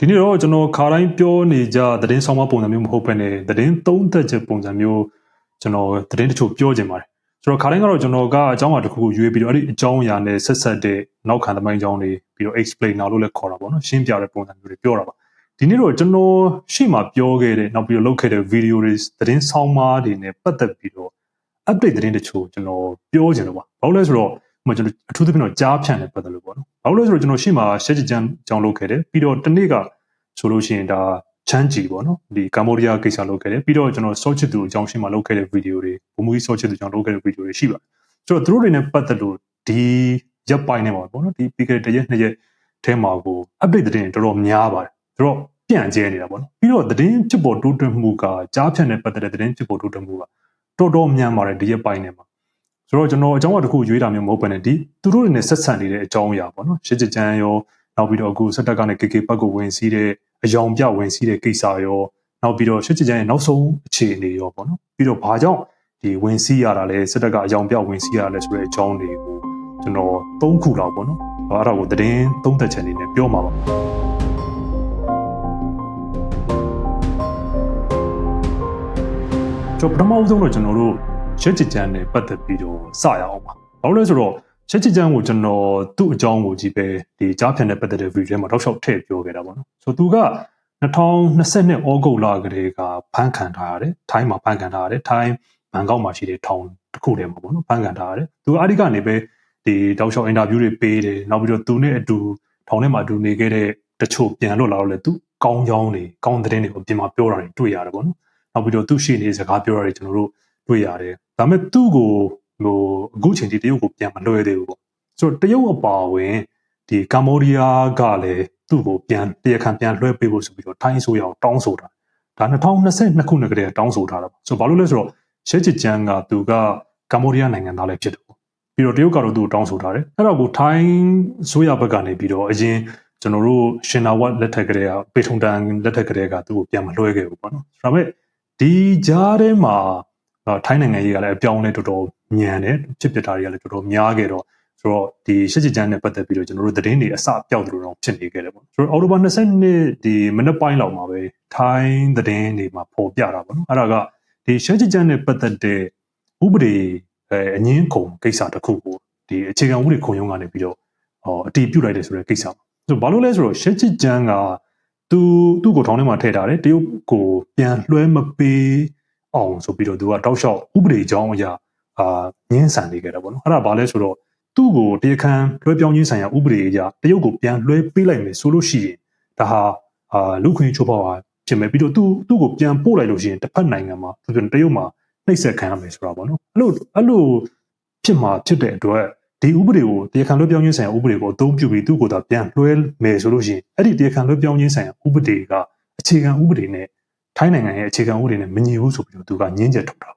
ဒီနေ့တော့ကျွန်တော်ခါတိုင်းပြောနေကြသတင်းဆောင်မပုံစံမျိုးမဟုတ်ဘဲနဲ့သတင်းသုံးသက်ချက်ပုံစံမျိုးကျွန်တော်သတင်းတချို့ပြောချင်ပါတယ်ဆိုတော့ခါတိုင်းကတော့ကျွန်တော်ကအကြောင်းအရာတစ်ခုကိုရွေးပြီးတော့အဲ့ဒီအကြောင်းအရာနဲ့ဆက်ဆက်တဲ့နောက်ခံသမိုင်းကြောင်းတွေပြီးတော့ explainer လို့လည်းခေါ်တာပေါ့နော်ရှင်းပြတဲ့ပုံစံမျိုးတွေပြောတာပါဒီနေ့တော့ကျွန်တော်ရှေ့မှာပြောခဲ့တဲ့နောက်ပြီးတော့လုပ်ခဲ့တဲ့ video တွေသတင်းဆောင်မတွေနဲ့ပတ်သက်ပြီးတော့ update သတင်းတချို့ကျွန်တော်ပြောချင်တော့ပါဘာလို့လဲဆိုတော့ မှကျွန်တော်အထူးသဖြင့်တော့ကြားဖြန့်တယ်ပတ်သက်လို့ပေါ့နော်။ဘာလို့လဲဆိုတော့ကျွန်တော်ရှေ့မှာရှက်ချစ်ချန်ကြောင်းလုပ်ခဲ့တယ်ပြီးတော့တနေ့ကဆိုလို့ရှိရင်ဒါချမ်းဂျီပေါ့နော်ဒီကမ္ဘောဒီးယားကိစ္စလုပ်ခဲ့တယ်ပြီးတော့ကျွန်တော်စောချစ်သူအကြောင်းရှင်းမှာလုပ်ခဲ့တဲ့ဗီဒီယိုတွေဘုံမူကြီးစောချစ်သူအကြောင်းလုပ်ခဲ့တဲ့ဗီဒီယိုတွေရှိပါတယ်။ဆိုတော့သူတို့တွေနဲ့ပတ်သက်လို့ဒီရက်ပိုင်းနဲ့ပါပေါ့နော်ဒီပြီးခဲ့တဲ့ရက်နှစ်ရက်ထဲမှာကို update သတင်းတော်တော်များပါတယ်။ဆိုတော့ပြန့်ကျဲနေတာပေါ့နော်ပြီးတော့သတင်းဖြစ်ပေါ်တိုးတက်မှုကကြားဖြန့်နဲ့ပတ်သက်တဲ့သတင်းဖြစ်ပေါ်တိုးတက်မှုကတော်တော်များပါတယ်ဒီရက်ပိုင်းနဲ့မှာ ဆိုတော့ကျွန်တော်အကြောင်းအရာတစ်ခုရွေးတာမျိုးမဟုတ်ဘဲနဲ့ဒီသူတို့တွေနဲ့ဆက်ဆံနေတဲ့အကြောင်းအရာပေါ့နော်ရှစ်ချချမ်းရောနောက်ပြီးတော့အခုစက်တက်ကနေ KK ဘက်ကိုဝင်စီးတဲ့အယောင်ပြဝင်စီးတဲ့ကိစ္စရောနောက်ပြီးတော့ရှစ်ချချမ်းရဲ့နောက်ဆုံးအခြေအနေရောပေါ့နော်ပြီးတော့ဘာကြောင့်ဒီဝင်စီးရတာလဲစက်တက်ကအယောင်ပြဝင်စီးရတာလဲဆိုတဲ့အကြောင်းတွေကိုကျွန်တော်သုံးခုလောက်ပေါ့နော်အဲ့ဒါကိုသတင်းသုံးသက်ချက်အနေနဲ့ပြောမှာပါကျွန်တော်ပထမဦးဆုံးတော့ကျွန်တော်တို့ ရက်ချစ်ချမ်းနဲ့ပတ်သက်ပြီးတော့စရအောင်ပါ။ဘာလို့လဲဆိုတော့ရက်ချစ်ချမ်းကိုကျွန်တော်သူ့အကြောင်းကိုကြည့်ပဲဒီကြားဖြန်နဲ့ပတ်သက်တဲ့ဗီဒီယိုထဲမှာတောက်လျှောက်ထည့်ပြောခဲ့တာပေါ့နော်။ဆိုသူက2022ဩဂုတ်လကလေးကဖန်ခံထားရတယ်။ထိုင်းမှာဖန်ခံထားရတယ်။ထိုင်းဘန်ကောက်မှာရှိတဲ့ထောင်တစ်ခုထဲမှာပေါ့နော်ဖန်ခံထားရတယ်။သူအဲ့ဒီကနေပဲဒီတောက်လျှောက်အင်တာဗျူးတွေပေးတယ်။နောက်ပြီးတော့သူနဲ့အတူထောင်ထဲမှာအတူနေခဲ့တဲ့တချို့ပြန်လွတ်လာတော့လေသူကောင်းကြောင်းတွေကောင်းတဲ့တဲ့တွေကိုပြင်မှာပြောတာတွေတွေ့ရတယ်ပေါ့နော်။နောက်ပြီးတော့သူ့ရှိနေစကားပြောတာတွေကျွန်တော်တို့တွေ့ရတယ် ဒါပေမဲ့သူ့ကိုဟိုအခုချိန်ထိတရုတ်ကိုပြန်မလွှဲသေးဘူးပေါ့ဆိုတော့တရုတ်အပါဝင်ဒီကမ္ဘောဒီးယားကလည်းသူ့ကိုပြန်တရားခံပြန်လွှဲပေးဖို့ဆိုပြီးတော့ထိုင်းဆိုရအောင်တောင်းဆိုတာဒါ2022ခုနှစ်ကတည်းကတောင်းဆိုထားတာပေါ့ဆိုတော့ဘာလို့လဲဆိုတော့ရှဲချစ်ချန်ကသူကကမ္ဘောဒီးယားနိုင်ငံသားလည်းဖြစ်တယ်ပေါ့ပြီးတော့တရုတ်ကတော့သူ့ကိုတောင်းဆိုထားတယ်အဲ့တော့ကိုထိုင်းဆိုရဘက်ကနေပြီးတော့အရင်ကျွန်တော်တို့ရှင်နာဝတ်လက်ထက်ကလေးကပေထုံတန်လက်ထက်ကလေးကသူ့ကိုပြန်မလွှဲခဲ့ဘူးပေါ့နော်ဒါပေမဲ့ဒီကြားထဲမှာ ထိုင်းနိုင်ငံရေးကလည်းအပြောင်းလဲတော်တော်ညံတယ်ဖြစ်ပစ်တာတွေကလည်းတော်တော်များခဲ့တော့ဆိုတော့ဒီရှစ်ချစ်ချမ်းနဲ့ပတ်သက်ပြီးတော့ကျွန်တော်တို့သတင်းတွေအစပြောက်တယ်လို့တော့ဖြစ်နေခဲ့တယ်ပေါ့ဆိုတော့အော်တိုဘာ20ဒီမနက်ပိုင်းလောက်မှာပဲထိုင်းသတင်းတွေမှာပေါ်ပြတာပေါ့နော်အဲ့ဒါကဒီရှစ်ချစ်ချမ်းနဲ့ပတ်သက်တဲ့ဥပဒေအငင်းခုံကိစ္စတစ်ခုကိုဒီအခြေခံဥပဒေခုံရုံးကနေပြီးတော့ဟောအတီးပြုတ်လိုက်တယ်ဆိုတဲ့ကိစ္စဆိုတော့ဘာလို့လဲဆိုတော့ရှစ်ချစ်ချမ်းကသူသူ့ကိုထောင်းထဲမှာထည့်ထားတယ်တရုတ်ကိုပြန်လွှဲမပေး အောင်ဆိုပြီးတော့သူကတောက်လျှောက်ဥပဒေကြောင်းအရာအာညှင်းဆန်နေကြတာပေါ့နော်အဲ့ဒါဘာလဲဆိုတော့သူ့ကိုတရားခံလွှဲပြောင်းခြင်းဆိုင်ရာဥပဒေအရတရုတ်ကိုပြန်လွှဲပေးလိုက်မယ်ဆိုလို့ရှိရင်ဒါဟာအာလူခွင့်ချိုးဖောက်တာဖြစ်မယ်ပြီးတော့သူ့သူ့ကိုပြန်ပို့လိုက်လို့ရှိရင်တစ်ဖက်နိုင်ငံမှာသူတရုတ်မှာနှိပ်စက်ခံရမယ်ဆိုတာပေါ့နော်အဲ့လိုအဲ့လိုဖြစ်မှာဖြစ်တဲ့အတွက်ဒီဥပဒေကိုတရားခံလွှဲပြောင်းခြင်းဆိုင်ရာဥပဒေကိုအသုံးပြုပြီးသူ့ကိုသာပြန်လွှဲမယ်ဆိုလို့ရှိရင်အဲ့ဒီတရားခံလွှဲပြောင်းခြင်းဆိုင်ရာဥပဒေကအခြေခံဥပဒေနဲ့ ထိုင်းနိုင်ငံရဲ့အခြေခံဥပဒေနဲ့မညီဘူးဆိုပြီးတော့သူကညှင်းချက်ထုတ်တာ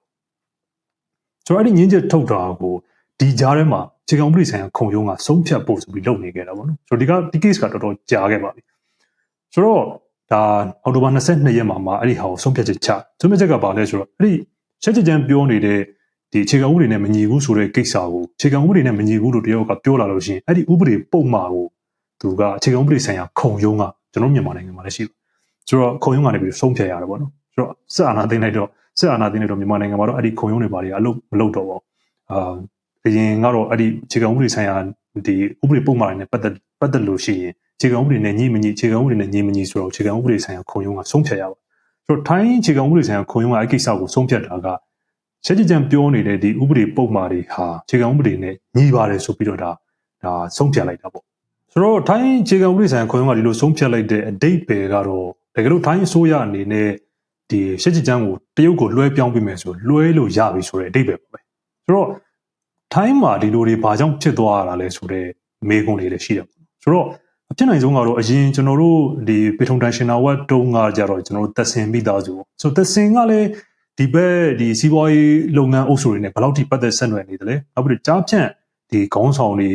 ဆိုတော့အဲ့ဒီညှင်းချက်ထုတ်တာကိုဒီကြားထဲမှာအခြေခံဥပဒေဆိုင်ရာခုံရုံးကဆုံးဖြတ်ဖို့ဆိုပြီးလုပ်နေခဲ့တာပေါ့နော်ဆိုတော့ဒီကဒီ case ကတော်တော်ကြာခဲ့ပါပြီဆိုတော့ဒါအော်တိုဘာ22ရက်မှာမှအဲ့ဒီဟာကိုဆုံးဖြတ်ချက်ချဆုံးဖြတ်ချက်ကဘာလဲဆိုတော့အဲ့ဒီချက်ချက်ချမ်းပြောနေတဲ့ဒီအခြေခံဥပဒေနဲ့မညီဘူးဆိုတဲ့ကိစ္စကိုအခြေခံဥပဒေနဲ့မညီဘူးလို့တယောက်ကပြောလာလို့ရှိရင်အဲ့ဒီဥပဒေပုံမှာကိုသူကအခြေခံဥပဒေဆိုင်ရာခုံရုံးကကျွန်တော်မြန်မာနိုင်ငံမှာလည်းရှိတယ် ဆိုတော့ခုံရုံးကနေပြီးဆုံးဖြတ်ရတယ်ပေါ့နော်ဆိုတော့စစ်အာဏာသိမ်းလိုက်တော့စစ်အာဏာသိမ်းလိုက်တော့မြန်မာနိုင်ငံမှာတော့အဲ့ဒီခုံရုံးတွေဘာတွေအလုပ်မလုပ်တော့ပါဘူးအာအရင်ကတော့အဲ့ဒီခြေကံဥပဒေဆိုင်ရာဒီဥပဒေပုံမှန်တွေနဲ့ပတ်သက်ပတ်သက်လို့ရှိရင်ခြေကံဥပဒေနဲ့ညီမညီခြေကံဥပဒေနဲ့ညီမညီဆိုတော့ခြေကံဥပဒေဆိုင်ရာခုံရုံးကဆုံးဖြတ်ရပါဆိုတော့ထိုင်းခြေကံဥပဒေဆိုင်ရာခုံရုံးကအဲ့ကိစ္စကိုဆုံးဖြတ်တာကချက်ချကြံပြောနေတဲ့ဒီဥပဒေပုံမှန်တွေဟာခြေကံဥပဒေနဲ့ညီပါတယ်ဆိုပြီးတော့ဒါဒါဆုံးဖြတ်လိုက်တာပေါ့ဆိုတော့ထိုင်းခြေကံဥပဒေဆိုင်ရာခုံရုံးကဒီလိုဆုံးဖြတ်လိုက်တဲ့အတိတ်ပဲကတော့ တကယ်လို့ထိုင်းအစိုးရအနေနဲ့ဒီရှက်ချစ်ချမ်းကိုတရုတ်ကိုလွှဲပြောင်းပေးမယ်ဆိုလွှဲလို့ရပြီဆိုတဲ့အတိတ်ပဲပဲဆိုတော့ထိုင်းမှာဒီလိုတွေဘာကြောင့်ဖြစ်သွားရတာလဲဆိုတော့မေးခွန်းတွေလည်းရှိတယ်ဆိုတော့အဖြစ်နိုင်ဆုံးကတော့အရင်ကျွန်တော်တို့ဒီပေထုံတန်ရှင်နာဝတ်တုံးကကြတော့ကျွန်တော်တို့သက်စင်မိသားစုဆိုသက်စင်ကလည်းဒီဘက်ဒီစီးပွားရေးလုပ်ငန်းအုပ်စုတွေနဲ့ဘယ်လောက်ထိပတ်သက်ဆက်နွယ်နေတယ်လဲနောက်ပြီးတော့ကြားဖြန့်ဒီခေါင်းဆောင်တွေ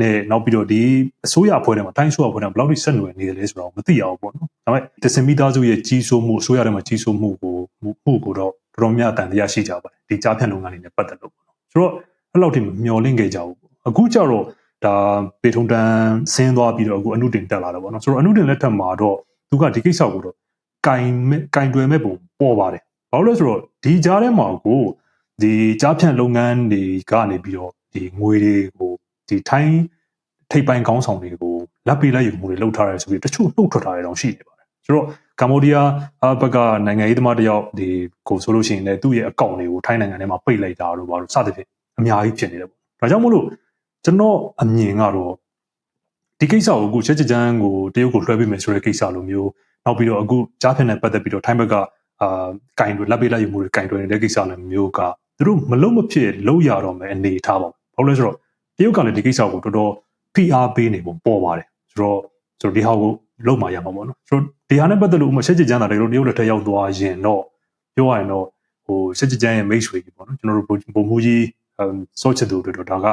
နဲ့နောက်ပြီးတော့ဒီအစိုးရအဖွဲ့ထဲမှာတိုင်းအစိုးရအဖွဲ့ထဲမှာဘယ်လောက်ထိဆက်နွယ်နေတယ်လဲဆိုတော့မသိရဘူးပေါ့နော်။ဒါပေမဲ့ဒစင်မီသားစုရဲ့ကြီးစိုးမှုအစိုးရထဲမှာကြီးစိုးမှုကိုမှုကိုတော့တော်တော်များအတန်တရားရှိကြပါတယ်။ဒီကြားဖြန့်လုပ်ငန်းတွေနဲ့ပတ်သက်လို့ပေါ့နော်။ဆိုတော့အဲ့လောက်ထိမျောလင့်ခဲ့ကြဘူးပေါ့။အခုကျတော့ဒါပေထုံတန်ဆင်းသွားပြီးတော့အခုအနုတင်တက်လာတယ်ပေါ့နော်။ဆိုတော့အနုတင်လက်ထက်မှာတော့သူကဒီကိစ္စကိုတော့ကင်မဲ့ကင်တွယ်မဲ့ပုံပေါ်ပါတယ်ဘာလို့လဲဆိုတော့ဒီကြားထဲမှာကိုဒီကြားဖြန့်လုပ်ငန်းတွေကနေပြီးတော့ဒီငွေတွေကို ဒီထိုင်းထိပ်ပိုင်းခေါင်းဆောင်တွေကိုလက်ပေးလိုက်ယူမှုတွေလုပ်ထားတယ်ဆိုပြီးတချို့နှုတ်ထွက်ထားတယ်တော့ရှိနေပါတယ်ဆိုတော့ကမ္ဘောဒီးယားဘက်ကနိုင်ငံရေးသမားတယောက်ဒီကိုဆိုလို့ရှိရင်လည်းသူ့ရဲ့အကောင့်တွေကိုထိုင်းနိုင်ငံထဲမှာပိတ်လိုက်တာလို့ပါလို့စသဖြင့်အများကြီးဖြစ်နေတယ်ပေါ့ဒါကြောင့်မို့လို့ကျွန်တော်အမြင်ကတော့ဒီကိစ္စကိုအခုချက်ချချန်းကိုတရုတ်ကိုလွှဲပေးမယ်ဆိုတဲ့ကိစ္စလိုမျိုးနောက်ပြီးတော့အခုကြားဖြတ်နဲ့ပတ်သက်ပြီးတော့ထိုင်းဘက်ကအာကင်တွေလက်ပေးလိုက်ယူမှုတွေကင်တွေနေတဲ့ကိစ္စလည်းမျိုးကသူတို့မလုံးမဖြစ်လုံးရတော့မယ်အနေထားပါဘာလို့လဲဆိုတော့ တရုတ်ကလည်းဒီကိစ္စကိုတော်တော် PR ပေးနေပုံပေါ်ပါတယ်ဆိုတော့ဆိုတော့ဒီဟာကိုလုံးမရမှာပေါ့နော်ဆိုတော့ဒီဟာနဲ့ပတ်သက်လို့ဥမာချက်ချချန်းတာတကယ်လို့တရုတ်လက်ထက်ရောက်သွားရင်တော့ပြောရရင်တော့ဟိုချက်ချချန်းရဲ့မိတ်ဆွေကြီးပေါ့နော်ကျွန်တော်တို့ပုံမှုကြီးစောချစ်သူတို့တော့ဒါက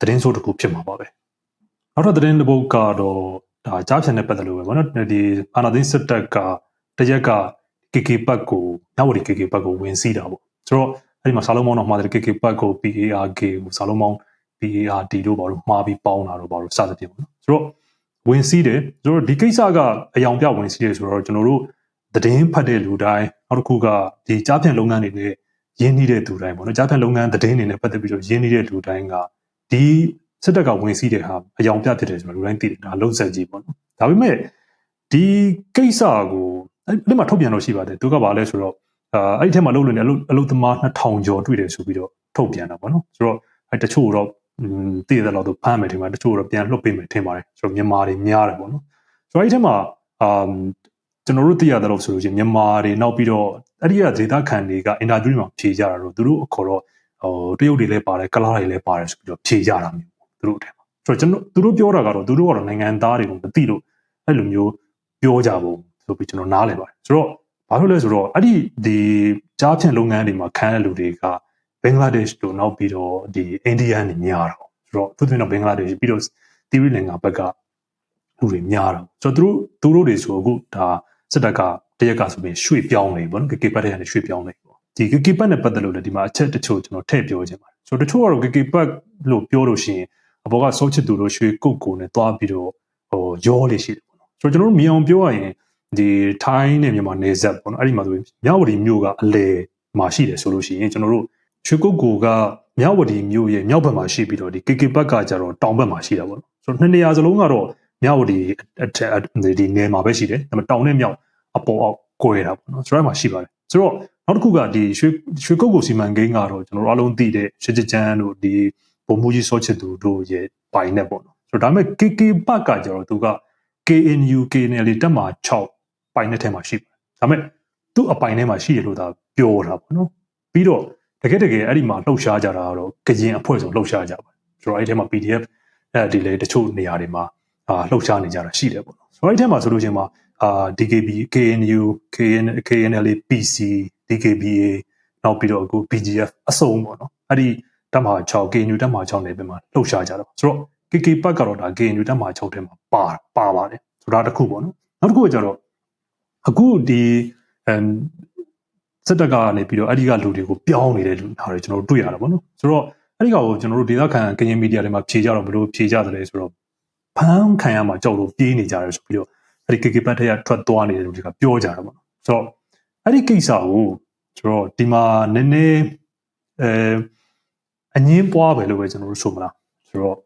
သတင်းဆိုးတစ်ခုဖြစ်မှာပါပဲနောက်ထပ်သတင်းတစ်ပုဒ်ကတော့ဒါကြားဖြန်နဲ့ပတ်သက်လို့ပဲပေါ့နော်ဒီအာနာသိန်းစစ်တပ်ကတရက်က KK ပတ်ကိုနဝရီ KK ပတ်ကိုဝင်စီးတာပေါ့ဆိုတော့အဲ့ဒီမှာစာလုံးမောင်းတော့မှာတယ် KK ပတ်ကို PARK ကိုစာလုံးမောင်း PARD တို့ဘာလို့မှားပြီးပေါင်းတာတို့ဘာလို့စသဖြင့်ပေါ့နော်ဆိုတော့ဝင်စီးတယ်ဆိုတော့ဒီကိစ္စကအယောင်ပြဝင်စီးတယ်ဆိုတော့ကျွန်တော်တို့သတင်းဖတ်တဲ့လူတိုင်းနောက်တစ်ခုကဒီကြားဖြန့်လုပ်ငန်းတွေနဲ့ရင်းနှီးတဲ့သူတိုင်းပေါ့နော်ကြားဖြန့်လုပ်ငန်းသတင်းတွေနဲ့ပတ်သက်ပြီးတော့ရင်းနှီးတဲ့လူတိုင်းကဒီစစ်တပ်ကဝင်စီးတဲ့ဟာအယောင်ပြဖြစ်တယ်ဆိုတော့လူတိုင်းသိတယ်ဒါလုံးဆက်ကြီးပေါ့နော်ဒါပေမဲ့ဒီကိစ္စကိုအဲ့ဒီမှာထုတ်ပြန်လို့ရှိပါတယ်သူကဘာလဲဆိုတော့အာအဲ့ဒီထဲမှာလုပ်လို့နေအလုပ်အလုပ်သမား2000ကျော်တွေ့တယ်ဆိုပြီးတော့ထုတ်ပြန်တာပေါ့နော်ဆိုတော့အဲ့တချို့တော့ တည်တယ်လို့တော့ဖမ်းမယ်ထင်ပါတယ်တချို့တော့ပြန်လွတ်ပေးမယ်ထင်ပါတယ်ဆိုတော့မြန်မာတွေများတယ်ပေါ့နော်ဆိုတော့အဲ့ဒီထဲမှာအာကျွန်တော်တို့သိရတယ်လို့ဆိုလို့ချင်းမြန်မာတွေနောက်ပြီးတော့အဲ့ဒီကဒေတာခန်တွေကအင်တာဗျူးမှာဖြေကြတာတော့သူတို့အခေါ်တော့ဟိုတရုတ်တွေလည်းပါတယ်ကလားတွေလည်းပါတယ်ဆိုပြီးတော့ဖြေကြတာမျိုးသူတို့အထက်မှာဆိုတော့ကျွန်တော်သူတို့ပြောတာကတော့သူတို့ကတော့နိုင်ငံသားတွေကိုမသိလို့အဲ့လိုမျိုးပြောကြပုံဆိုပြီးကျွန်တော်နားလည်ပါတယ်ဆိုတော့ဘာလို့လဲဆိုတော့အဲ့ဒီဒီကြားဖြန့်လုပ်ငန်းတွေမှာခံရတဲ့လူတွေက ဘင်္ဂလားဒေ့ရှ်တို့နောက်ပြီးတော့ဒီအိန္ဒိယနေများတော့ဆိုတော့သူတို့ကဘင်္ဂလားဒေ့ရှ်ပြီးတော့သီရိလင်္ကာဘက်ကလူတွေများတော့ဆိုတော့သူတို့သူတို့တွေဆိုအခုဒါစစ်တပ်ကတရက်ကဆိုပြီးရွှေ့ပြောင်းနေပေါ့နော်ကေကေပတ်တဲ့ကနေရွှေ့ပြောင်းနေပေါ့ဒီကေကေပတ်နဲ့ပတ်သက်လို့လည်းဒီမှာအချက်တချို့ကျွန်တော်ထည့်ပြောခြင်းပါတယ်ဆိုတော့တချို့ကတော့ကေကေပတ်လို့ပြောလို့ရှိရင်အဘောကစိုးချစ်သူတို့ရွှေကုတ်ကိုနဲ့တွားပြီးတော့ဟိုရောလေးရှိတယ်ပေါ့နော်ဆိုတော့ကျွန်တော်တို့မြင်အောင်ပြောရရင်ဒီထိုင်းနဲ့မြန်မာနယ်စပ်ပေါ့နော်အဲ့ဒီမှာဆိုမြဝတီမြို့ကအလဲမှာရှိတယ်ဆိုလို့ရှိရင်ကျွန်တော်တို့ ရွှေကုတ်ကိုကမြဝတီမြို့ရဲ့မြောက်ဘက်မှာရှိပြီးတော့ဒီကေကေပတ်ကကြတော့တောင်ဘက်မှာရှိတာပေါ့နော်ဆိုတော့နှစ်နေရာစလုံးကတော့မြဝတီအထက်ဒီနယ်မှာပဲရှိတယ်ဒါပေမဲ့တောင်နဲ့မြောက်အပေါ်အောက်ကိုရတာပေါ့နော်ဆိုတော့မှာရှိပါတယ်ဆိုတော့နောက်တစ်ခုကဒီရွှေရွှေကုတ်ကိုစီမံကိန်းကတော့ကျွန်တော်တို့အလုံးသိတဲ့ရှစ်ချချန်းတို့ဒီပုံမှုကြီးစောချစ်သူတို့ရဲ့ပိုင်နဲ့ပေါ့နော်ဆိုတော့ဒါပေမဲ့ KK ပတ်ကကြတော့သူက KNU KNL တက်မှာ6ပိုင်နဲ့ထဲမှာရှိပါတယ်ဒါပေမဲ့သူ့အပိုင်ထဲမှာရှိရလို့ဒါပြောတာပေါ့နော်ပြီးတော့ တကယ်တကယ်အဲ့ဒီမှာလှုပ်ရှားကြတာကတော့ကရင်အဖွဲ့ဆိုလှုပ်ရှားကြပါတယ်ဆိုတော့အဲ့ဒီထဲမှာ PDF အဲဒီလေတချို့နေရာတွေမှာအာလှုပ်ရှားနေကြတာရှိတယ်ပေါ့နော်ဆိုတော့အဲ့ဒီထဲမှာဆိုလို့ချင်းမှာအာ DKB KNU KN KNL PC DKBA နောက်ပြီးတော့အခု BGF အစုံပေါ့နော်အဲ့ဒီတက်မှာ6 KNU တက်မှာ6နေပြီမှာလှုပ်ရှားကြတော့ဆိုတော့ KK ပတ်ကတော့ဒါ KNU တက်မှာ6ထဲမှာပါပါပါတယ်ဆိုတာတစ်ခုပေါ့နော်နောက်တစ်ခုကကျတော့အခုဒီအမ် စစ်တပ်ကနေပြီးတော့အဲ့ဒီကလူတွေကိုပြောင်းနေတဲ့လူဟာတွေကျွန်တော်တို့တွေ့ရတာပေါ့နော်ဆိုတော့အဲ့ဒီကောင်ကိုကျွန်တော်တို့ဒေသခံကရင်မီဒီယာတွေမှာဖြေကြတော့ဘယ်လိုဖြေကြတယ်လဲဆိုတော့ဖမ်းခံရမှာကြောက်လို့ပြေးနေကြတယ်ဆိုပြီးတော့အဲ့ဒီ KK ပတ်ထက်ထွက်သွားနေတဲ့လူတွေကပြောကြတာပေါ့နော်ဆိုတော့အဲ့ဒီကိစ္စကိုဆိုတော့ဒီမှာနည်းနည်းအဲအငင်းပွားပဲလို့ပဲကျွန်တော်တို့ဆိုမလားဆိုတော့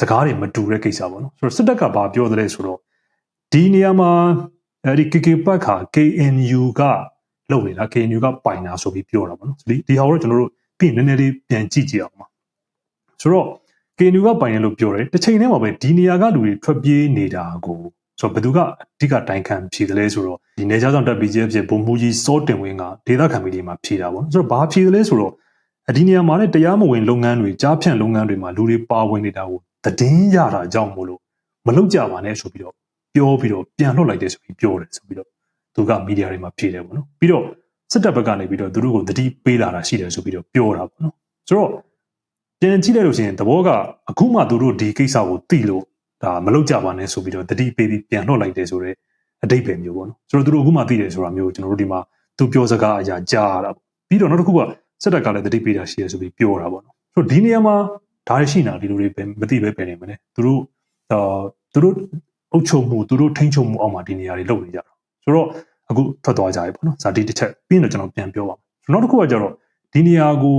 စကားတွေမတူတဲ့ကိစ္စပေါ့နော်ဆိုတော့စစ်တပ်ကဘာပြောသလဲဆိုတော့ဒီနေရာမှာအဲ့ဒီ KK ပတ်ခါ KNU က လုပ်နေတာ KNU ကပိုင်တာဆိုပြီးပြောတာပေါ့နော်ဒီဒီဟာကိုကျွန်တော်တို့ပြီးနည်းနည်းလေးပြန်ကြည့်ကြည့်အောင်ပါဆိုတော့ KNU ကပိုင်တယ်လို့ပြောတယ်တစ်ချိန်တည်းမှာပဲဒီနေရာကလူတွေထွက်ပြေးနေတာကိုဆိုတော့ဘယ်သူကအဓိကတိုင်ခံဖြေတယ်လဲဆိုတော့ဒီနေကြားဆောင်တက် BGF ဖြစ်ဘုံမူကြီးစောတင်ဝင်းကဒေသခံမီဒီယာမှာဖြေတာပေါ့ဆိုတော့ဘာဖြေတယ်လဲဆိုတော့ဒီနေရာမှာလည်းတရားမဝင်လုပ်ငန်းတွေကြားဖြန့်လုပ်ငန်းတွေမှာလူတွေပါဝင်နေတာကိုသတင်းရတာကြောင့်မို့လို့မလုပ်ကြပါနဲ့ဆိုပြီးတော့ပြောပြီးတော့ပြန်လှုပ်လိုက်တယ်ဆိုပြီးပြောတယ်ဆိုပြီးတော့ သူကမီဒီယာတွေမှာဖြေတယ်ပေါ့နော်ပြီးတော့စစ်တပ်ဘက်ကနေပြီးတော့သူတို့ကိုတတိပေးလာတာရှိတယ်ဆိုပြီးတော့ပြောတာပေါ့နော်ဆိုတော့ပြန်ကြည့်လိုက်လို့ရှိရင်သဘောကအခုမှသူတို့ဒီကိစ္စကိုသိလို့ဒါမလုပ်ကြပါနဲ့ဆိုပြီးတော့တတိပေးပြီးပြန်လှုပ်လိုက်တယ်ဆိုတော့အတိတ်ပဲမျိုးပေါ့နော်ဆိုတော့သူတို့အခုမှသိတယ်ဆိုတာမျိုးကျွန်တော်တို့ဒီမှာသူပြောစကားအရာကြားရတာပေါ့ပြီးတော့နောက်တစ်ခုကစစ်တပ်ကလည်းတတိပေးတာရှိတယ်ဆိုပြီးပြောတာပေါ့နော်ဆိုတော့ဒီနေရာမှာဒါရရှိနေတာဒီလိုတွေပဲမသိပဲပဲနေမလဲသူတို့အာသူတို့အုပ်ချုပ်မှုသူတို့ထိန်းချုပ်မှုအောက်မှာဒီနေရာတွေလုပ်နေကြတာဆိုတော့ အခုထွက်သွားကြပြီပေါ့နော်ဇာတိတစ်ချက်ပြီးရင်တော့ကျွန်တော်ပြန်ပြောပါမယ်နောက်တစ်ခုကကျတော့ဒီနေရာကို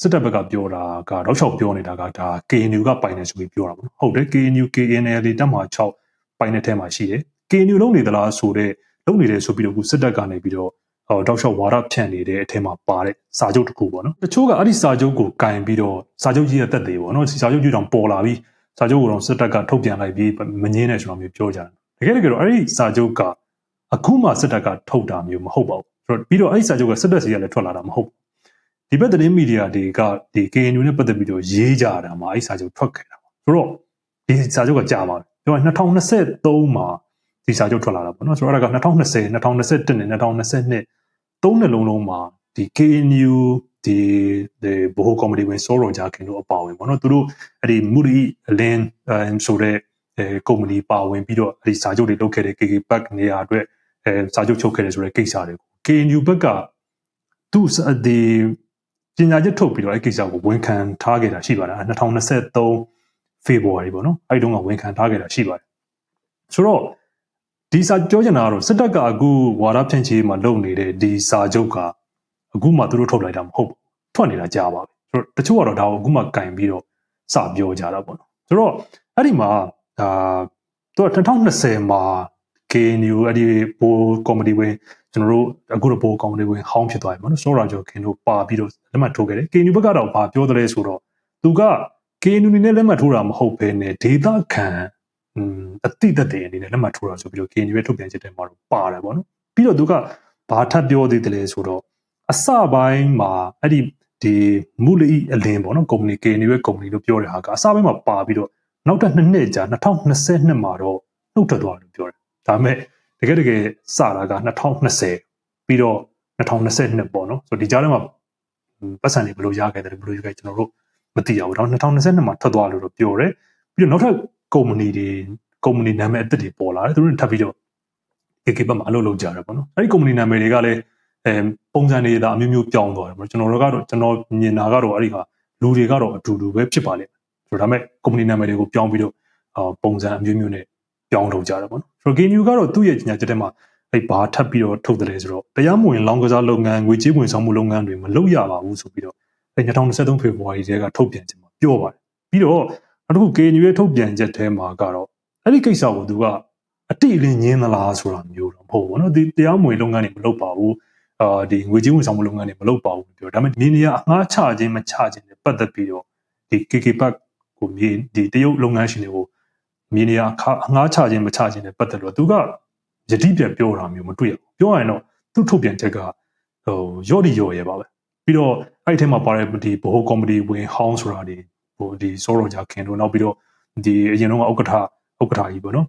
စစ်တပ်ဘက်ကပြောတာကတော့6ပြောနေတာကဒါ KNU ကပိုင်နေဆိုပြီးပြောတာပေါ့နော်ဟုတ်တယ် KNU KNL တက်မှာ6ပိုင်တဲ့ထဲမှာရှိတယ် KNU လုံးနေသလားဆိုတော့လုံးနေတယ်ဆိုပြီးတော့အခုစစ်တပ်ကနေပြီးတော့ဟောတောက်လျှောက်ဝါဒဖြန့်နေတဲ့အထက်မှာပါတဲ့စာချုပ်တစ်ခုပေါ့နော်တချို့ကအဲ့ဒီစာချုပ်ကိုကင်ပြီးတော့စာချုပ်ကြီးရဲ့တက်သေးပေါ့နော်စာချုပ်ကြီးတောင်ပေါ်လာပြီးစာချုပ်ကိုတော့စစ်တပ်ကထုတ်ပြန်လိုက်ပြီးမငင်းနဲ့ဆိုတော့မျိုးပြောကြတယ်တကယ်တကယ်တော့အဲ့ဒီစာချုပ်က အခုမှစစ်တပ်ကထုတ်တာမျိုးမဟုတ်ပါဘူးဆိုတော့ပြီးတော့အဲ့ဒီစာချုပ်ကစစ်တပ်စီကလည်းထွက်လာတာမဟုတ်ဘူးဒီဘက်သတင်းမီဒီယာတွေကဒီ KNU နဲ့ပတ်သက်ပြီးတော့ရေးကြတာမှာအဲ့ဒီစာချုပ်ထွက်ခဲ့တာပါဆိုတော့ဒီစာချုပ်ကကြာပါပြီပြောရင်2023မှာဒီစာချုပ်ထွက်လာတာပေါ့နော်ဆိုတော့အဲ့ဒါက2020 2021နဲ့2022သုံးနှစ်လုံးလုံးမှာဒီ KNU ဒီဒီဘိုဟိုကော်မဒီဝင်စောရောဂျာခင်တို့အပါဝင်ပေါ့နော်သူတို့အဲ့ဒီမူရီအလင်းအဲဆိုတဲ့အဲကုမ္ပဏီပါဝင်ပြီးတော့အဲ့ဒီစာချုပ်တွေလုပ်ခဲ့တဲ့ KK Pack နေရာအတွက် အဲစာချုပ်ချုပ်ခဲ့တယ်ဆိုတဲ့ကိစ္စတွေကို KNU ဘက်ကသူဒီပညာချက်ထုတ်ပြီးတော့အဲ့ကိစ္စကိုဝန်ခံထားခဲ့တာရှိပါတယ်2023 February ပေါ့နော်အဲ့ဒီတုန်းကဝန်ခံထားခဲ့တာရှိပါတယ်ဆိုတော့ဒီစာပြောချင်တာကတော့စစ်တပ်ကအခုဝါဒဖြန့်ချီမှာလုပ်နေတဲ့ဒီစာချုပ်ကအခုမှသူတို့ထုတ်လိုက်တာမဟုတ်ဘူးထွက်နေတာကြာပါပြီဆိုတော့တချို့ကတော့ဒါကိုအခုမှကင်ပြီးတော့စပြောကြတာပေါ့နော်ဆိုတော့အဲ့ဒီမှာဒါသူက2020မှာ KNU အဲ့ဒီဘိုးကောမဒီဝင်ကျွန်တော်တို့အခုတော့ဘိုးကောမဒီဝင်ဟောင်းဖြစ်သွားပြီပေါ့နော်စောရာကျော်ခင်တို့ပါပြီးတော့လက်မှတ်ထိုးခဲ့တယ် KNU ဘက်ကတော့ဘာပြောတယ်ဆိုတော့သူက KNU နဲ့လက်မှတ်ထိုးတာမဟုတ်ဘဲနဲ့ဒေတာခံอืมအတိတ်တဲ့အနေနဲ့လက်မှတ်ထိုးတာဆိုပြီးတော့ KNU ရဲ့ထုတ်ပြန်ချက်ထဲမှာတော့ပါတယ်ပေါ့နော်ပြီးတော့သူကဘာထပ်ပြောသေးတယ်လဲဆိုတော့အစပိုင်းမှာအဲ့ဒီဒီမူလီအလင်းပေါ့နော်ကုမ္ပဏီ KNU ရဲ့ကုမ္ပဏီလို့ပြောတဲ့ဟာကအစပိုင်းမှာပါပြီးတော့နောက်တစ်နှစ်နှစ်ကြာ2022မှာတော့နှုတ်ထွက်သွားတယ်လို့ပြောတယ် ဒါပေမဲ့တကယ်တကယ်စတာက2020ပြီးတော့2022ပေါ့နော်ဆိုတော့ဒီကြားထဲမှာပတ်စံတွေဘယ်လိုရခဲ့တယ်ဘယ်လိုရခဲ့ကျွန်တော်တို့မသိရဘူးတော့2022မှာထွက်သွားလို့တော့ပြောတယ်ပြီးတော့နောက်ထပ်ကုမ္ပဏီတွေကုမ္ပဏီနာမည်အသစ်တွေပေါ်လာတယ်သူတို့ထပ်ပြီးတော့ KK ဘက်မှာအလုပ်လုပ်ကြတယ်ပေါ့နော်အဲ့ဒီကုမ္ပဏီနာမည်တွေကလည်းအဲပုံစံတွေဒါအမျိုးမျိုးပြောင်းသွားတယ်ပေါ့ကျွန်တော်တို့ကတော့ကျွန်တော်မြင်တာကတော့အဲ့ဒီဟာလူတွေကတော့အတူတူပဲဖြစ်ပါလိမ့်မယ်ဆိုတော့ဒါပေမဲ့ကုမ္ပဏီနာမည်တွေကိုပြောင်းပြီးတော့ပုံစံအမျိုးမျိုးနဲ့ ပြောင်းလုပ်ကြတယ်ပေါ့နော်ဆိုတော့ GNU ကတော့သူ့ရဲ့ညချက်ထဲမှာအဲ့ဘာထပ်ပြီးတော့ထုတ်တယ်ဆိုတော့တရားမဝင်လောင်းကစားလုပ်ငန်းငွေကြေးဝင်ဆောင်မှုလုပ်ငန်းတွေမလုပ်ရပါဘူးဆိုပြီးတော့အဲ့2023ဖေဖော်ဝါရီထဲကထုတ်ပြန်ချက်မှာပြောပါတယ်ပြီးတော့နောက်တစ်ခု KNU ရဲ့ထုတ်ပြန်ချက်ထဲမှာကတော့အဲ့ဒီကိစ္စကိုသူကအတိအလင်းညင်းသလားဆိုတာမျိုးတော့မဟုတ်ဘူးเนาะဒီတရားမဝင်လုပ်ငန်းတွေမလုပ်ပါဘူးအာဒီငွေကြေးဝန်ဆောင်မှုလုပ်ငန်းတွေမလုပ်ပါဘူးပြောဒါပေမဲ့ဒီနေရာအငှားချခြင်းမချခြင်းနဲ့ပတ်သက်ပြီးတော့ဒီ KK Park ကိုမြေဒီတရုတ်လုပ်ငန်းရှင်တွေကို မြေနေရာအငှားချခြင်းမချခြင်းနဲ့ပတ်သက်လို့သူကယတိပြတ်ပြောတာမျိုးမတွေ့ရဘူးပြောရရင်တော့သူ့ထုတ်ပြန်ချက်ကဟိုရော့ဒီရော့ရဲပါပဲပြီးတော့အဲ့ဒီထဲမှာပါတဲ့ဒီဘိုဟိုကော်မတီဝင်ဟောင်းဆိုတာဒီဟိုဒီစောရောဂျာခင်တို့နောက်ပြီးတော့ဒီအရင်တော့ဥက္ကဋ္ဌဥက္ကဋ္ဌကြီးပေါ့နော်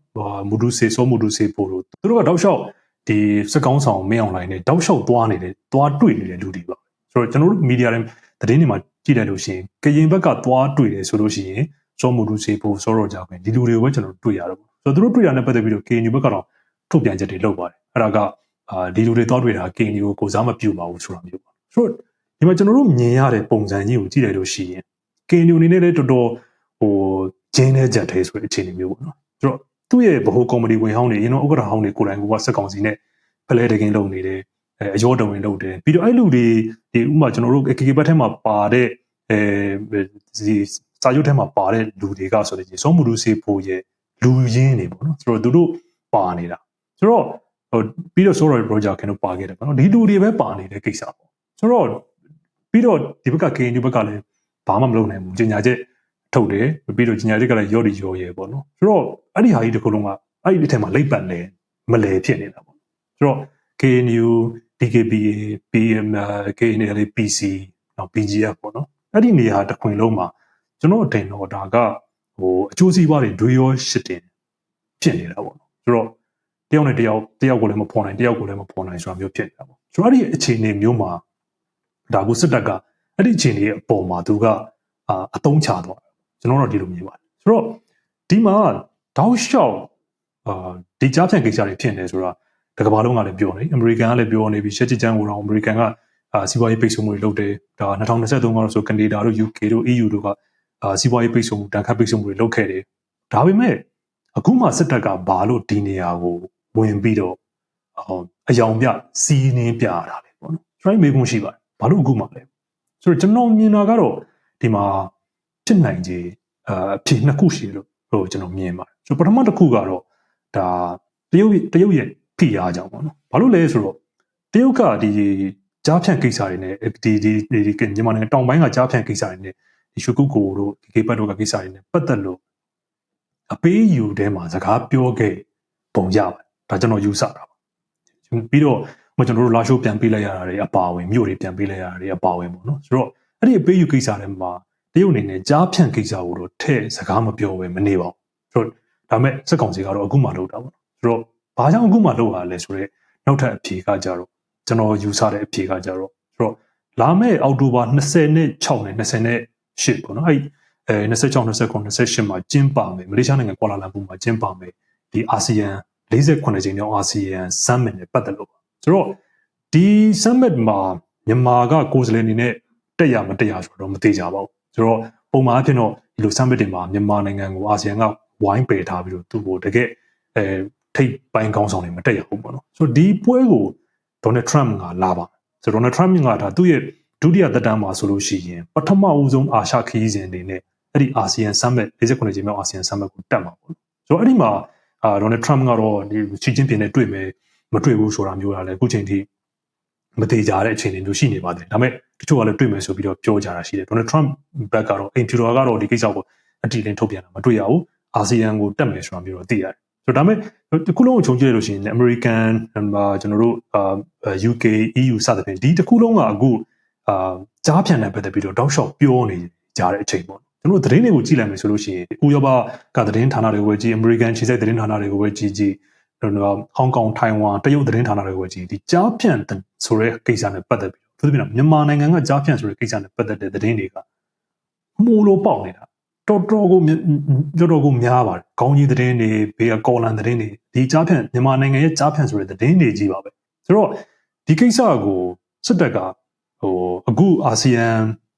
မူဒုစေစောမူဒုစေပို့လို့သူတို့ကတောက်လျှောက်ဒီစကောင်းဆောင်မင်းအောင်လိုင်းနဲ့တောက်လျှောက်သွားနေတဲ့သွားတွေ့နေတဲ့လူတွေပါဆိုတော့ကျွန်တော်တို့မီဒီယာတွေသတင်းတွေမှာကြည့်လိုက်လို့ရှိရင်ကရင်ဘက်ကသွားတွေ့တယ်ဆိုလို့ရှိရင် စောမူဒုစေပို့စောရောဂျာခင်ဒီလူတွေကိုပဲကျွန်တော်တို့တွေ့ရတော့ဆိုတော့သူတို့တွေ့ရတဲ့ပတ်သက်ပြီးတော့ KNU ဘက်ကတော့ထုတ်ပြန်ချက်တွေလုပ်ပါတယ်အဲ့ဒါကအာဒီလူတွေသွားတွေ့တာ KNU ကိုကိုစားမပြုပါဘူးဆိုတာမျိုးပါဆိုတော့ဒီမှာကျွန်တော်တို့မြင်ရတဲ့ပုံစံကြီးကိုကြည့်လိုက်လို့ရှိရင် KNU အနေနဲ့လည်းတော်တော်ဟိုဂျင်းနဲ့ကြက်သေးဆိုတဲ့အခြေအနေမျိုးပေါ့နော်ဆိုတော့သူ့ရဲ့ဗဟိုကော်မတီဝင်ဟောင်းတွေရင်တော့ဥက္ကဋ္ဌဟောင်းတွေကိုယ်တိုင်ကစက်ကောင်စီနဲ့ဖလဲတကင်းလုပ်နေတယ်အဲအရောတဝင်လုပ်တယ်ပြီးတော့အဲ့လူတွေဒီဥမာကျွန်တော်တို့ KK ဘတ်ထဲမှာပါတဲ့အဲဒီ စာချုပ်ထဲမှာပါတဲ့လူတွေကဆိုတဲ့စောမှုလူစေဖို့ရဲ့လူရင်းတွေပေါ့နော်ဆိုတော့သူတို့ပါနေတာဆိုတော့ဟိုပြီးတော့ Sorrow Project ခင်တို့ပါခဲ့တယ်ပေါ့နော်ဒီလူတွေပဲပါနေတဲ့ကိစ္စပေါ့ဆိုတော့ပြီးတော့ဒီဘက်က KNU ဘက်ကလည်းဘာမှမလုပ်နိုင်ဘူးညညာချက်ထုတ်တယ်ပြီးတော့ညညာချက်ကလည်းရော့ဒီရော့ရဲပေါ့နော်ဆိုတော့အဲ့ဒီဟာကြီးတစ်ခုလုံးကအဲ့ဒီအထက်မှာလိပ်ပတ်နေမလဲဖြစ်နေတာပေါ့ဆိုတော့ KNU DKBA PM KNL PC နောက် PGF ပေါ့နော်အဲ့ဒီနေရာတစ်ခွင်လုံးမှာ ကျွန်တော်အထင်တော့ဒါကဟိုအကျိုးစီးပွားတွေဒွေရောရှစ်တင်ဖြစ်နေတာပေါ့နော်ဆိုတော့တယောက်နဲ့တယောက်တယောက်ကိုလည်းမဖော်နိုင်တယောက်ကိုလည်းမဖော်နိုင်ဆိုတာမျိုးဖြစ်နေတာပေါ့ဆိုတော့အဲ့ဒီအခြေအနေမျိုးမှာဒါကိုစစ်တပ်ကအဲ့ဒီအခြေအနေရဲ့အပေါ်မှာသူကအအတုံးချသွားတယ်ကျွန်တော်တို့ဒီလိုမြင်ပါတယ်ဆိုတော့ဒီမှာတောက်လျှောက်အာဒီကြားဖြန့်ကိစ္စတွေဖြစ်နေဆိုတော့တကဘာလုံးကလည်းပြောနေအမေရိကန်ကလည်းပြောနေပြီးရှက်ချစ်ချမ်းကိုတော့အမေရိကန်ကအာစီးပွားရေးပိတ်ဆို့မှုတွေလုပ်တယ်ဒါ2023ကတော့ဆိုကနေဒါတို့ UK တို့ EU တို့က အာစီးပွားရေးပိတ်ဆို့မှုတန်ခတ်ပိတ်ဆို့မှုတွေလုပ်ခဲ့တယ်ဒါပေမဲ့အခုမှစစ်တပ်ကဘာလို့ဒီနေရာကိုဝင်ပြီးတော့အယောင်ပြစီးနှင်းပြရတာလေပေါ့နော်ကျွန်တော်မေးခွန်းရှိပါတယ်ဘာလို့အခုမှလဲဆိုတော့ကျွန်တော်မြင်တာကတော့ဒီမှာဖြစ်နိုင်ခြေအဖြစ်နှစ်ခုရှိလို့ဟိုကျွန်တော်မြင်ပါတယ်ဆိုတော့ပထမတစ်ခုကတော့ဒါတရုတ်တရုတ်ရဲ့ဖိအားကြောင့်ပေါ့နော်ဘာလို့လဲဆိုတော့တရုတ်ကဒီကြားဖြန့်ကိစ္စတွေနဲ့ဒီဒီဒီမြန်မာနိုင်ငံတောင်ပိုင်းကကြားဖြန့်ကိစ္စတွေနဲ့ ဒီရွှေကုကိုတို့ဒီကေပတ်တို့ကကိစ္စတွေနဲ့ပတ်သက်လို့အပေးယူထဲမှာစကားပြောခဲ့ပုံရပါတယ်ဒါကျွန်တော်ယူဆတာပါပြီးတော့မကျွန်တော်တို့လာရှိုးပြန်ပေးလိုက်ရတာတွေအပါဝင်မြို့တွေပြန်ပေးလိုက်ရတာတွေအပါဝင်ပေါ့နော်ဆိုတော့အဲ့ဒီအပေးယူကိစ္စတွေမှာတရုတ်အနေနဲ့ကြားဖြန့်ကိစ္စကိုတော့ထဲ့စကားမပြောဘဲမနေပါဘူးဆိုတော့ဒါမဲ့စက်ကောင်စီကတော့အခုမှလုပ်တာပေါ့နော်ဆိုတော့ဘာကြောင့်အခုမှလုပ်ရလဲဆိုတော့နောက်ထပ်အဖြေကကြတော့ကျွန်တော်ယူဆတဲ့အဖြေကကြတော့ဆိုတော့လာမယ့်အောက်တိုဘာ20နဲ့6နဲ့ 20နဲ့8ပေါ့နော်အဲ့အဲ26 29 28မှာကျင်းပမယ်မလေးရှားနိုင်ငံကွာလာလမ်ပူမှာကျင်းပမယ်ဒီအာဆီယံ48ကြိမ်မြောက်အာဆီယံ summit နဲ့ပတ်သက်လို့ပါဆိုတော့ဒီ summit မှာမြန်မာကကိုယ်စားလှယ်အနေနဲ့တက်ရမတက်ရဆိုတော့မသေးကြပါဘူးဆိုတော့ပုံမှန်အဖြစ်တော့ဒီလို summit တွေမှာမြန်မာနိုင်ငံကိုအာဆီယံကဝိုင်းပယ်ထားပြီးတော့သူ့ကိုတကယ်အဲထိပ်ပိုင်းကောင်းဆောင်တွေမတက်ရဘူးပေါ့နော်ဆိုတော့ဒီပွဲကိုဒေါ်နယ်ထရမ့်ကလာပါဆိုတော့ဒေါ်နယ်ထရမ့်ကဒါသူ့ရဲ့ ဒုတိယသက်တမ်းမှာဆိုလို့ရှိရင်ပထမဦးဆုံးအာရှခရီးစဉ်အနေနဲ့အဲ့ဒီအာဆီယံ summit 49ကြိမ်မြောက်အာဆီယံ summit ကိုတက်မှာပေါ့ဆိုတော့အဲ့ဒီမှာအာဒေါ်နယ်ထရမ့်ကတော့ဒီချီချင်းပြင်းနဲ့တွေ့မယ်မတွေ့ဘူးဆိုတာမျိုးလာလဲအခုချိန်ထိမသေးကြတဲ့အခြေအနေမျိုးရှိနေပါတယ်ဒါပေမဲ့တချို့ကလည်းတွေ့မယ်ဆိုပြီးတော့ပြောကြတာရှိတယ်ဒေါ်နယ်ထရမ့်ဘက်ကတော့အိမ်ဖြူတော်ကတော့ဒီကိစ္စကိုအတီလင်းထုတ်ပြန်တာမတွေ့ရဘူးအာဆီယံကိုတက်မယ်ဆိုတာမျိုးတော့သိရတယ်ဆိုတော့ဒါပေမဲ့ဒီခုလုံးကိုခြုံကြည့်ရလို့ရှိရင် American ကျွန်တော်တို့ UK EU စသဖြင့်ဒီတစ်ခုလုံးကအခု အာကြားပြန်တဲ့ပတ်သက်ပြီးတော့တောက်လျှောက်ပြောနေကြတဲ့အချိန်ပေါ့ကျွန်တော်သတင်းတွေကိုကြည့်လိုက်မယ်ဆိုလို့ရှိရင်ဥရောပကသတင်းဌာနတွေကိုပဲကြည့် American ခြေစိုက်သတင်းဌာနတွေကိုပဲကြည့်ကြည့်တော့ဟောင်ကောင်ထိုင်ဝမ်တရုတ်သတင်းဌာနတွေကိုပဲကြည့်ဒီကြားဖြန့်ဆိုတဲ့ကိစ္စနဲ့ပတ်သက်ပြီးသူတို့ပြောမြန်မာနိုင်ငံကကြားဖြန့်ဆိုတဲ့ကိစ္စနဲ့ပတ်သက်တဲ့သတင်းတွေကမှုလို့ပေါက်နေတာတော်တော်ကိုတော်တော်ကိုများပါတယ်။ခေါင်းကြီးသတင်းတွေဘေးကကော်လန်သတင်းတွေဒီကြားဖြန့်မြန်မာနိုင်ငံရဲ့ကြားဖြန့်ဆိုတဲ့သတင်းတွေကြီးပါပဲ။ဆိုတော့ဒီကိစ္စကိုစစ်တပ်က ဟိုအခုအာဆီယံ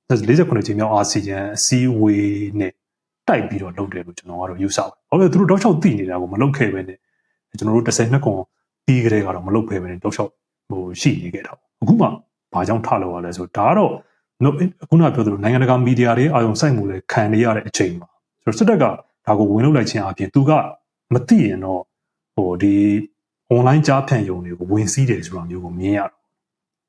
49ချိန်မြောက်အာဆီယံအစည်းအဝေးနဲ့တိုက်ပြီးတော့လုပ်တယ်လို့ကျွန်တော်ကတော့ယူဆပါတယ်။ဘာလို့လဲသူတို့တောက်လျှောက်သိနေတာကိုမလုပ်ခဲ့ပဲနဲ့ကျွန်တော်တို့12ခွန်ပြီးကြတဲ့ကတော့မလုပ်ခဲ့ပဲနဲ့တောက်လျှောက်ဟိုရှိနေခဲ့တာ။အခုမှဘာကြောင့်ထလို့ရလဲဆိုတော့ဒါကတော့ခုနပြောသလိုနိုင်ငံတကာမီဒီယာတွေအာရုံစိုက်မှုတွေခံနေရတဲ့အချိန်မှာဆိုတော့စစ်တပ်ကဒါကိုဝင်လုပ်လိုက်ခြင်းအပြင်သူကမသိရင်တော့ဟိုဒီ online ကြားဖြန့်ယုံတွေကိုဝင်စည်းတယ်ဆိုတာမျိုးကိုမြင်ရတော့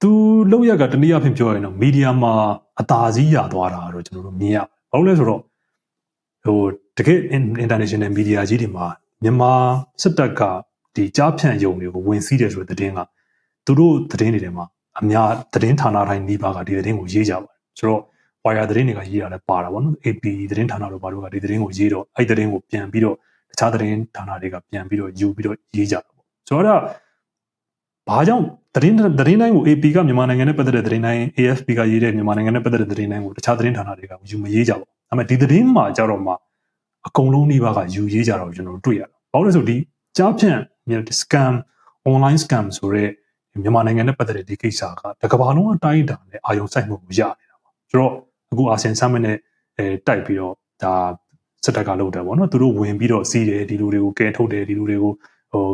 သူလောက်ရကတနည်းအားဖြင့်ပြောရင်တော့မီဒီယာမှာအသာစီးရသွားတာတော့ကျွန်တော်တို့မြင်ရဘာလို့လဲဆိုတော့ဟိုတကယ် international media ကြီးတွေမှာမြန်မာစစ်တပ်ကဒီကြားဖြန့်ယုံတွေကိုဝင်စည်းတယ်ဆိုတဲ့သတင်းကသူတို့သတင်းတွေထဲမှာအများသတင်းဌာနတိုင်းနှီးပါကဒီသတင်းကိုရေးကြပါတယ်ဆိုတော့ wire သတင်းတွေကရေးတာလည်းပါတာပေါ့နော် AP သတင်းဌာနတို့ဘာလို့ကဒီသတင်းကိုရေးတော့အဲ့သတင်းကိုပြန်ပြီးတော့တခြားသတင်းဌာနတွေကပြန်ပြီးတော့ယူပြီးတော့ရေးကြတာပေါ့ဆိုတော့ဘာကြောင့် သတင်းသတင်းတိုင်းကို AP ကမြန်မာနိုင်ငံနဲ့ပတ်သက်တဲ့သတင်းတိုင်း AFP ကရေးတဲ့မြန်မာနိုင်ငံနဲ့ပတ်သက်တဲ့သတင်းတိုင်းကိုတခြားသတင်းဌာနတွေကယူမရေးကြဘူးဒါပေမဲ့ဒီသတင်းမှာကြတော့မှအကုန်လုံးနှီးပါကယူရေးကြတော့ကျွန်တော်တို့တွေ့ရတာဘာလို့လဲဆိုဒီကြားဖြန့် scam online scam ဆိုတဲ့မြန်မာနိုင်ငံနဲ့ပတ်သက်တဲ့ဒီကိစ္စကတကဘာလုံးအတိုင်းအတာနဲ့အာယုံစိုက်မှုကိုရနေတာပါဆိုတော့အခုအာဆီယံ summit နဲ့အဲတိုက်ပြီးတော့ဒါစစ်တပ်ကလုပ်တယ်ပေါ့နော်သူတို့ဝင်ပြီးတော့စီးတယ်ဒီလူတွေကိုကဲထုတ်တယ်ဒီလူတွေကိုဟို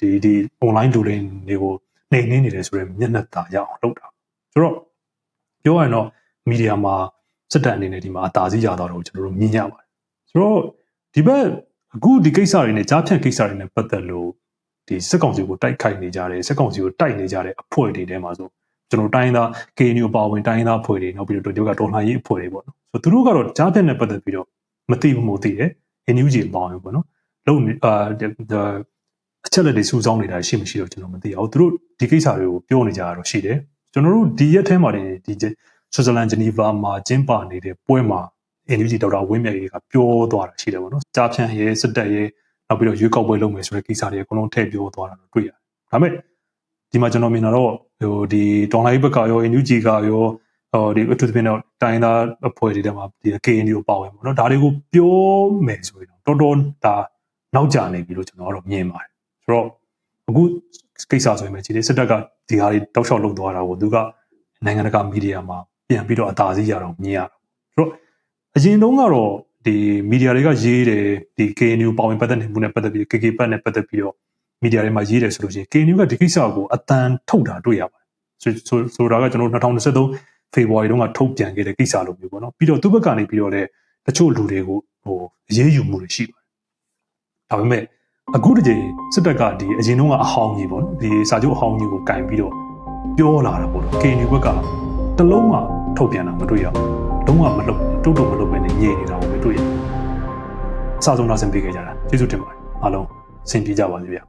ဒီဒီ online လူတွေတွေကို နှိမ်နှင်းနေတယ်ဆိုတော့မျက်နှာသာရအောင်လုပ်တာဆိုတော့ပြောရရင်တော့မီဒီယာမှာစစ်တပ်အနေနဲ့ဒီမှာအသာစီးရတော့ကျွန်တော်တို့မြင်ရပါတယ်ဆိုတော့ဒီဘက်အခုဒီကိစ္စတွေနဲ့ကြားဖြန့်ကိစ္စတွေနဲ့ပတ်သက်လို့ဒီစစ်ကောင်စီကိုတိုက်ခိုက်နေကြတယ်စစ်ကောင်စီကိုတိုက်နေကြတဲ့အဖွဲ့တွေထဲမှာဆိုကျွန်တော်တိုင်းသား KNU ပါဝင်တိုင်းသားအဖွဲ့တွေနောက်ပြီးတော့တို့ကတော်လှန်ရေးအဖွဲ့တွေပေါ့နော်ဆိုသူတို့ကတော့ကြားဖြတ်နဲ့ပတ်သက်ပြီးတော့မသိဘူးမို့သိတယ် NUG ပါဝင်ပေါ့နော်လုံအာ အချက်လက်တွေစူးစောင်းနေတာရှိမရှိတော့ကျွန်တော်မသိအောင်သူတို့ဒီကိစ္စတွေကိုပြောနေကြတာတော့ရှိတယ်ကျွန်တော်တို့ဒီရက်ထဲမှာဒီဆွစ်ဇာလန်ဂျနီဗာမှာကျင်းပနေတဲ့ပွဲမှာ NUG ဒေါက်တာဝင်းမြတ်ကြီးကပြောသွားတာရှိတယ်ပေါ့နော်ကြားဖြန့်ရေးစစ်တပ်ရေးနောက်ပြီးတော့ရွေးကောက်ပွဲလုပ်မယ်ဆိုတဲ့ကိစ္စတွေအကုန်လုံးထည့်ပြောသွားတာတော့တွေ့ရတယ်။ဒါပေမဲ့ဒီမှာကျွန်တော်မြင်တာတော့ဟိုဒီဒေါ်လာဘက်ကရော NUG ကရောဟိုဒီအထူးသဖြင့်တော့တိုင်းသားအဖွဲ့တွေထဲမှာဒီ KNU ကိုပါဝင်ပေါ့နော်ဒါတွေကိုပြောမယ်ဆိုရင်တော့တော်တော်ဒါနောက်ကျနေပြီလို့ကျွန်တော်ကတော့မြင်ပါတယ်။ ဆိုတော့အခုကိစ္စဆိုရင်ပဲဒီစစ်တပ်ကဒီဟာတွေတောက်လျှောက်လုပ်သွားတာကိုသူကနိုင်ငံတကာမီဒီယာမှာပြန်ပြီးတော့အသာစီးရတော့မြင်ရတာ။ဆိုတော့အရင်တုန်းကတော့ဒီမီဒီယာတွေကရေးတယ်ဒီ KNU ပါဝင်ပတ်သက်နေမှုနဲ့ပတ်သက်ပြီး KK ပတ်နဲ့ပတ်သက်ပြီးတော့မီဒီယာတွေမှာရေးတယ်ဆိုလို့ရှိရင် KNU ကဒီကိစ္စကိုအတန်ထုတ်တာတွေ့ရပါတယ်ဆိုဆိုဆိုတာကကျွန်တော်2023ဖေဖော်ဝါရီတုန်းကထုတ်ပြန်ခဲ့တဲ့ကိစ္စလိုမျိုးပေါ့နော်ပြီးတော့သူ့ဘက်ကနေပြီးတော့လည်းတချို့လူတွေကိုဟိုအရေးယူမှုတွေရှိပါတယ်ဒါပေမဲ့ အခုတကြိမ်စစ်တပ်ကဒီအရင်တုန်းကအဟောင်းကြီးပေါ့နော်ဒီစာချုပ်အဟောင်းကြီးကိုကင်ပြီးတော့ပြောလာတာပေါ့နော် KNU ဘက်ကတလုံးမှထုတ်ပြန်တာမတွေ့ရဘူးလုံးဝမလုပ်တုတ်တုတ်မလုပ်ပဲနေညင်နေတာကိုပဲတွေ့ရတယ်အစားဆုံးတော့ဆင်ပြေခဲ့ကြတာကျေးဇူးတင်ပါတယ်အားလုံးဆင်ပြေကြပါစေဗျာ